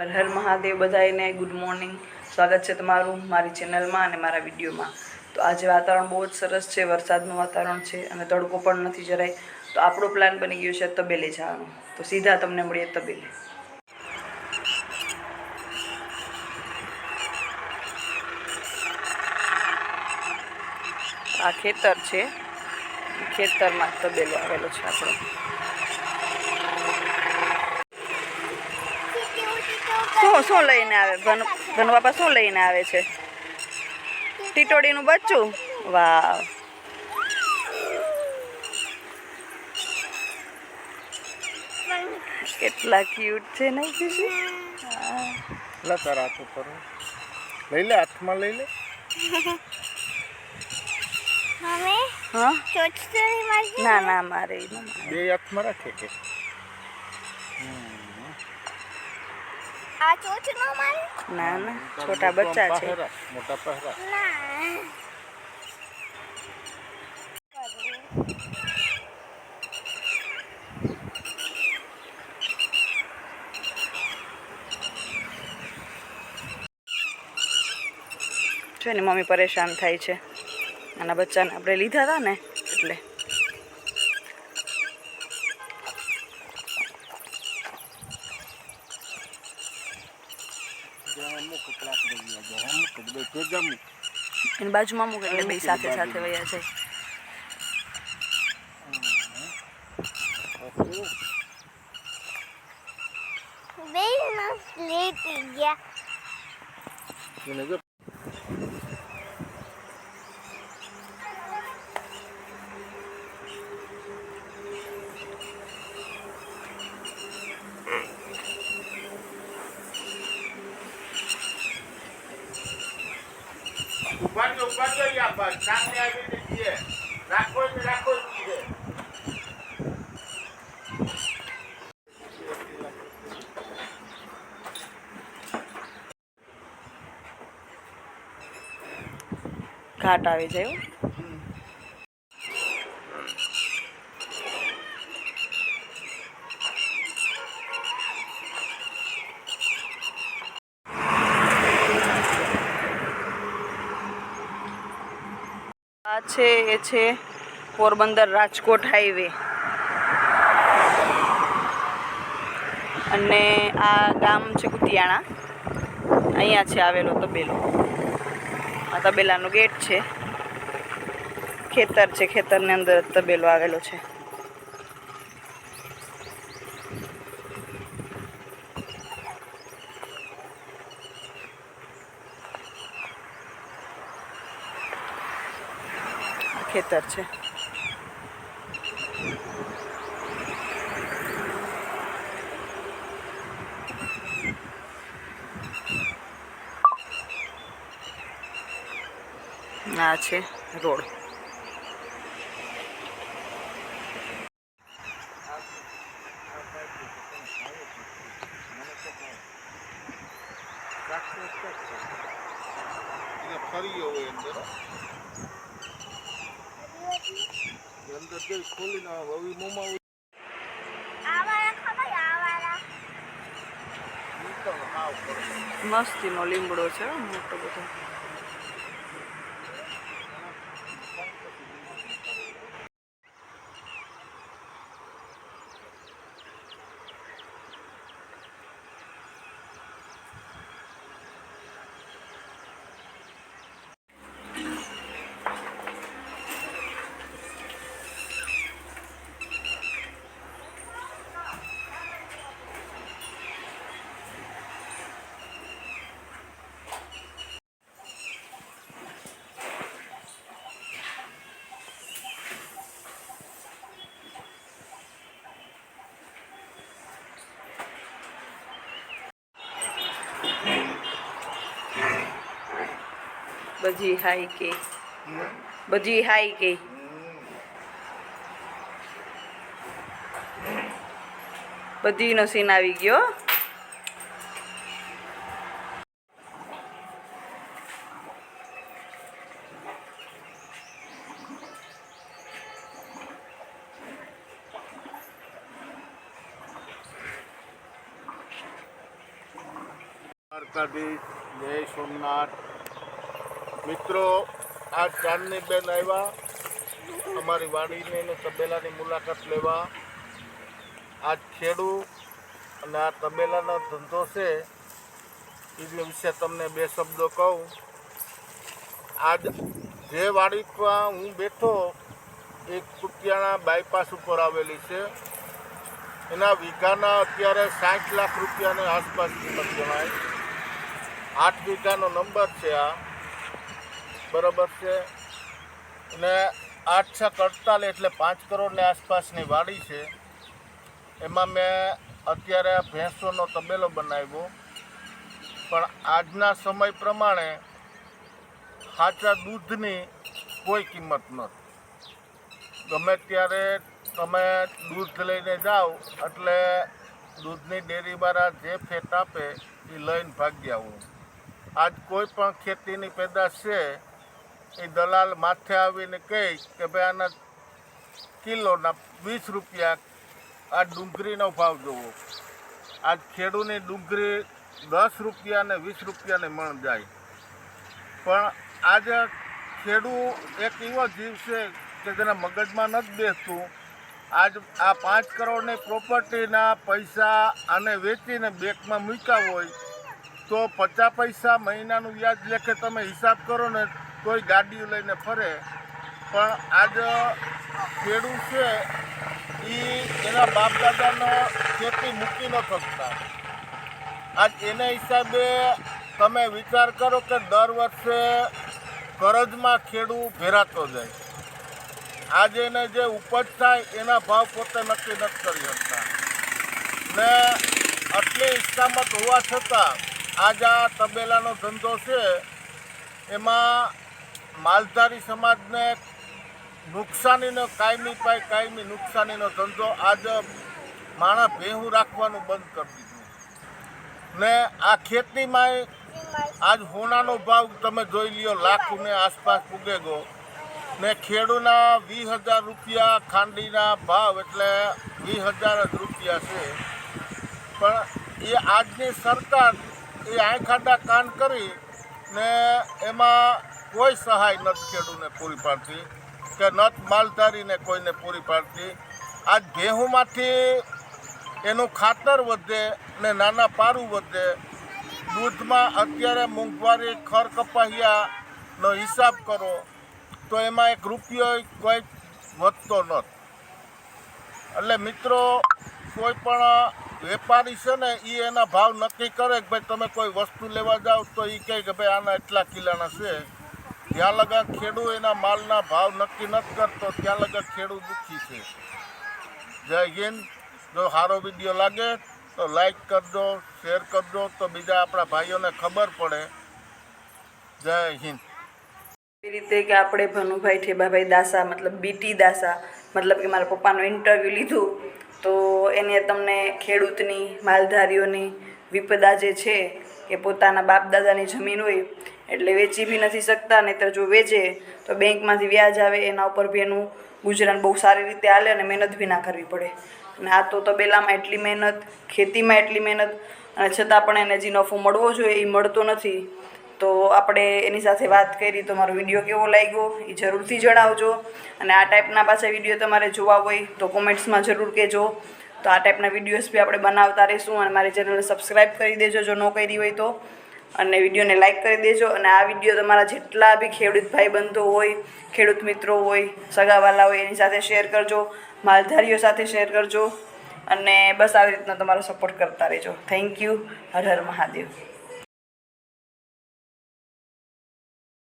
હર હર મહાદેવ બધાને good morning સ્વાગત છે તમારું મારી ચેનલમાં અને મારા વિડીયોમાં. તો આજે વાતાવરણ બહુ જ સરસ છે, વરસાદનું વાતાવરણ છે અને તડકો પણ નથી જરાય. તો આપણો પ્લાન બની ગયો છે તબેલે જવાનો. તો સીધા તમને મળીએ તબેલે. આ ખેતર છે. ખેતરમાં તબેલો આવેલો છે આપણો. શું શું લઈને આવે? ધન બાપા શું લઈને આવે છે? ટીટોડીનું બચ્ચું? વાહ કેટલા ક્યુટ છે નહીં ખુશી? લે તારા હાથ ઉપર. લઈ લે હાથમાં લઈ લે. મમ્મી હા? ચોચસરી મારી ના ના? ના મારે. બે હાથમાં રાખે કે? આ ચોચ નો મારી? ના ના છોટા બચ્ચા છે. મોટા પહેરા ના છે ને મમ્મી પરેશાન થાય છે. આના બચ્ચાને આપણે લીધા હતા ને એટલે જ્યાં અમુક કપડાં પડી ગયા છે, અમુક જ બે ભેગા મૂક. એની બાજુમાં મૂક એટલે બે સાથે સાથે વયા જાય. પછી બે મસ્ત લેટી ગયા. ઊભા જો ઊભા જો યા પર સામે આવીને જઈએ. રાખો ને, રાખો જ છે ઘાટ આવી જાય છે એ છે પોરબંદર રાજકોટ હાઈવે. અને આ ગામ છે કુતિયાણા. અહીંયા છે આવેલો તબેલો. આ તબેલાનો ગેટ છે. ખેતર છે, ખેતરની અંદર તબેલો આવેલો છે. ખેતર છે. આ છે રોડ. ફરી હોય અંદર એ અંદર જઈ ખોલીને હવે મોમાં મસ્તીનો લીમડો છે મોટો બધો. બધી હાઈ કે બધી હાઈ કે બધીનો સીન આવી ગયો. દ્વારકાધીશ જય સોમનાથ. મિત્રો, આ ચાંદની બેન આવ્યા. અમારી વાડીની અને તબેલાની મુલાકાત લેવા. આ ખેડૂ અને આ તબેલાનો ધંધો છે, એ વિશે તમને બે શબ્દો કહું. આજ જે વાડી પર હું બેઠો એક કુટિયાણા બાયપાસ ઉપર આવેલી છે. એના વીઘાના અત્યારે સાઠ લાખ રૂપિયાની આસપાસ કિંમત જણાય. આઠ વીઘાનો નંબર છે આ. બરાબર છે. અને આઠ છ અડતાલીસ એટલે પાંચ કરોડની આસપાસની વાડી છે. એમાં મેં અત્યારે ભેંસોનો તબેલો બનાવ્યો. પણ આજના સમય પ્રમાણે સાચા દૂધની કોઈ કિંમત નથી. ગમે ત્યારે તમે દૂધ લઈને જાઓ, એટલે દૂધની ડેરીવાળા જે ફેટ આપે એ લઈને ભાગ્યા હું આજ કોઈ પણ ખેતીની પેદાશ છે એ દલાલ માથે આવીને કહે કે ભાઈ આના કિલોના વીસ રૂપિયા આ ડુંગળીનો ભાવ જોવો. આજ ખેડૂની ડુંગળી દસ રૂપિયા ને વીસ રૂપિયાને મણ જાય. પણ આજે ખેડૂ એક એવો જીવ છે કે જેના મગજમાં નથી બેસતું. આજ આ પાંચ કરોડની પ્રોપર્ટીના પૈસા આને વેચીને બેંકમાં મૂક્યા હોય તો પચાસ પૈસા મહિનાનું વ્યાજ લેખે તમે હિસાબ કરો ને તોય ગાડીઓ લઈને ફરે, પણ આજ ખેડૂત છે એ એના બાપ દાદાનો ખેતી મૂકી ન શકતા. આજ એના હિસાબે તમે વિચાર કરો કે દર વર્ષે કરજમાં ખેડૂ ભેરાતો જાય. આજે એને જે ઉપજ થાય, એના ભાવ પોતે નક્કી નથી કરી શકતા. ને આટલી ઇસ્કામત હોવા છતાં, આજ આ તબેલાનો ધંધો છે, એમાં માલધારી સમાજને નુકસાનીનો કાયમી પાય કાયમી નુકસાનીનો ધંધો આજ માણસ ભેહું રાખવાનું બંધ કરી દીધું. ને આ ખેતીમાં આજ હોનાનો ભાવ તમે જોઈ લ્યો, લાખને આસપાસ પૂગે ગયો ને ખેડૂના વીસ હજાર રૂપિયા ખાંડીના ભાવ એટલે વીસ હજાર જ રૂપિયા છે. પણ એ આજની સરકાર એ આંખાડા કાન કરી ને એમાં કોઈ સહાય નથી ખેડૂને પૂરી પાડતી કે નથ માલધારીને કોઈને પૂરી પાડતી. આ ઘેહુંમાંથી એનું ખાતર વધે ને નાના પારું વધે. દૂધમાં અત્યારે મોંઘવારી ખર કપાહિયાનો હિસાબ કરો તો એમાં એક રૂપિયો કોઈ વધતો નથી. એટલે મિત્રો, કોઈ પણ વેપારી છે ને એ એના ભાવ નક્કી કરે કે ભાઈ તમે કોઈ વસ્તુ લેવા જાઓ તો એ કહે કે ભાઈ આના એટલા કિલાના છે. જ્યાં લગા ખેડૂત એના માલના ભાવ નક્કી નથી કરતો ત્યાં લગા ખેડૂત દુઃખી છે. જય હિન્દ. જો સારો વીડિયો લાગે તો લાઈક કરજો, શેર કરજો, તો બીજા આપણા ભાઈઓને ખબર પડે. જય હિન્દ. એવી રીતે કે આપણે ભનુભાઈ ઠેબાભાઈ દાસા, મતલબ બીટી દાસા, મતલબ કે મારા પપ્પાનું ઇન્ટરવ્યૂ લીધું, તો એને તમને ખેડૂતની, માલધારીઓની વિપદા જે છે કે પોતાના બાપ દાદાની જમીન હોય એટલે વેચી બી નથી શકતા, નહીંતર જો વેચે તો બેંકમાંથી વ્યાજ આવે, એના ઉપર બી એનું ગુજરાન બહુ સારી રીતે હાલે અને મહેનત બી ના કરવી પડે. અને આ તો તબેલામાં એટલી મહેનત, ખેતીમાં એટલી મહેનત અને છતાં પણ એને જે નફો મળવો જોઈએ એ મળતો નથી. તો આપણે એની સાથે વાત કરી તો મારો વીડિયો કેવો લાગ્યો એ જરૂરથી જણાવજો. અને આ ટાઈપના પાછા વીડિયો તમારે જોવા હોય તો કોમેન્ટ્સમાં જરૂર કહેજો. તો આ ટાઈપના વિડીયોઝ બી આપણે બનાવતા રહીશું અને મારી ચેનલને સબસ્ક્રાઈબ કરી દેજો જો ન કરી હોય તો. અને વિડીયોને લાઇક કરી દેજો. અને આ વીડિયો તમારા જેટલા બી ખેડૂત ભાઈબંધો હોય, ખેડૂત મિત્રો હોય, સગાવાલા હોય, એની સાથે શેર કરજો. માલધારીઓ સાથે શેર કરજો. અને બસ આવી રીતના તમારો સપોર્ટ કરતા રહેજો. થેન્ક યુ હર હર મહાદેવ.